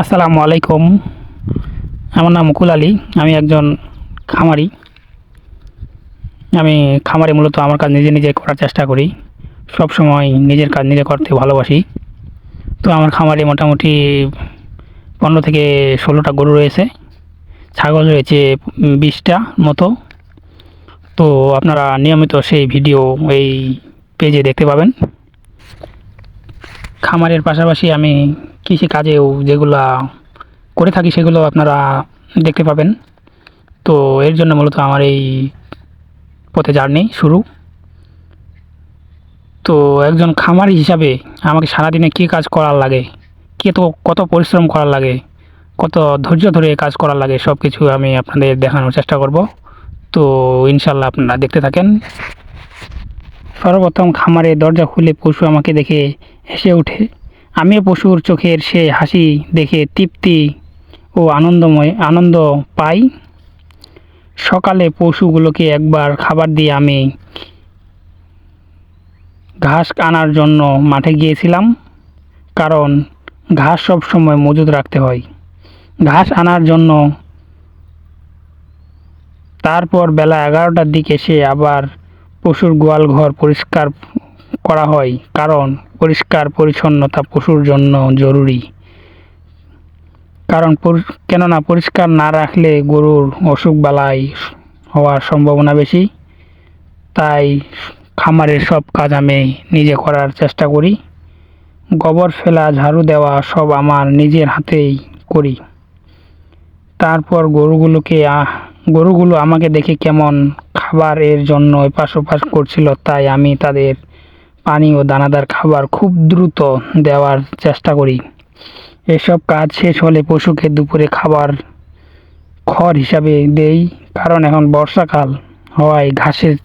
আসসালামু আলাইকুম। আমার নাম মুকুল আলী, আমি একজন খামারি। আমি খামারে মূলত আমার কাজ নিজে নিজে করার চেষ্টা করি। সব সময় নিজের কাজ নিজে করতে ভালোবাসি। তো আমার খামারে মোটামুটি পনেরো থেকে ষোলোটা গরু রয়েছে। ছাগল রয়েছে বিশটা মতো। তো আপনারা নিয়মিত সেই ভিডিও এই পেজে দেখতে পাবেন। খামারের পাশাপাশি আমি কৃষি কাজেও যেগুলা করে থাকি সেগুলো আপনারা দেখতে পাবেন। তো এর জন্য মূলত আমার এই পথে জার্নি শুরু। তো একজন খামারি হিসাবে আমাকে সারাদিনে কী কাজ করার লাগে, কে তো কত পরিশ্রম করার লাগে, কত ধৈর্য ধরে কাজ করার লাগে সব কিছু আমি আপনাদের দেখানোর চেষ্টা করব। তো ইনশাল্লাহ আপনারা দেখতে থাকেন। সর্বপ্রথম খামারে দরজা খুলে পশু আমাকে দেখে হেসে ওঠে। আমিও পশুর চোখের সে হাসি দেখে তৃপ্তি ও আনন্দময় আনন্দ পাই। সকালে পশুগুলোকে একবার খাবার দিয়ে আমি ঘাস আনার জন্য মাঠে গিয়েছিলাম, কারণ ঘাস সব সময় মজুদ রাখতে হয়। ঘাস আনার জন্য তারপর বেলা এগারোটার দিকে সে আবার পশুর গোয়াল ঘর পরিষ্কার করা হয়, কারণ পরিষ্কার পরিচ্ছন্নতা পশুর জন্য জরুরি। কারণ কেননা পরিষ্কার না রাখলে গরুর অসুখ বালাই হওয়ার সম্ভাবনা বেশি। তাই খামারের সব কাজ আমি নিজে করার চেষ্টা করি। গোবর ফেলা, ঝাড়ু দেওয়া সব আমার নিজের হাতেই করি। তারপর গরুগুলোকে গরুগুলো আমাকে দেখে কেমন খাবার এর জন্য এপাশ ওপাশ করছিল, তাই আমি তাদের পানি ও দানাদার খাবার খুব দ্রুত দেওয়ার চেষ্টা করি। এসব কাজ শেষ হলে পশুকে দুপুরে খাবার খড় হিসাবে দেই, কারণ এখন বর্ষাকাল হওয়ায় ঘাসের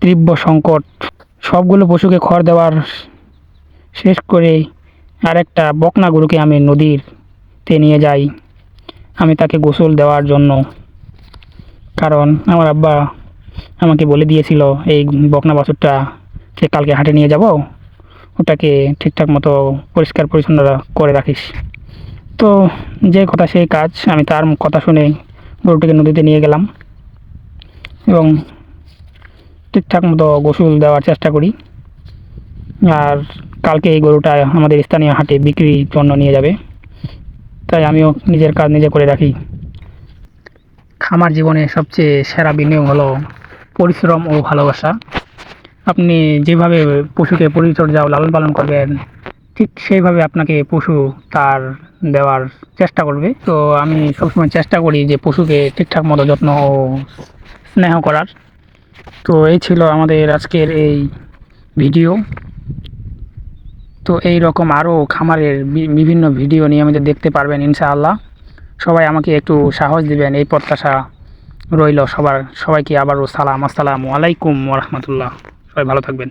তীব্র সংকট। সবগুলো পশুকে খড় দেওয়ার শেষ করে আরেকটা বকনা গরুকে আমি নদীরতে নিয়ে যাই। আমি তাকে গোসল দেওয়ার জন্য। কারণ আমার আব্বা আমাকে বলে দিয়েছিল, এই বকনা বাছুরটা কে কালকে হাটে নিয়ে যাব, ওটাকে ঠিকঠাক মতো পরিষ্কার পরিচ্ছন্ন করে রাখিস। তো যে কথা সেই কাজ, আমি তার কথা শুনে গরুটিকে নদীতে নিয়ে গেলাম। এবং ঠিকঠাক মতো গোসল দেওয়ার চেষ্টা করি। আর কালকে এই গরুটা আমাদের স্থানীয় হাটে বিক্রির জন্য নিয়ে যাবে। তাই আমিও নিজের কাজ নিজে করে রাখি। খামার জীবনে সবচেয়ে সেরা বিনিয়োগ হলো পরিশ্রম ও ভালোবাসা। আপনি যেভাবে পশুকে পরিচর্যা ও লালন পালন করবেন, ঠিক সেইভাবে আপনাকে পশু তার দেওয়ার চেষ্টা করবে। তো আমি সবসময় চেষ্টা করি যে পশুকে ঠিকঠাক মতো যত্ন ও স্নেহ করার। তো এই ছিল আমাদের আজকের এই ভিডিও। তো এই রকম আরও খামারের বিভিন্ন ভিডিও নিয়মিত দেখতে পারবেন ইনশাআল্লাহ। সবাই আমাকে একটু সাহস দিবেন, এই প্রত্যাশা রইল সবার। সবাইকে আবারও সালাম, আসসালামু আলাইকুম ওরহমতুল্লাহ সবাই ভালো থাকবেন।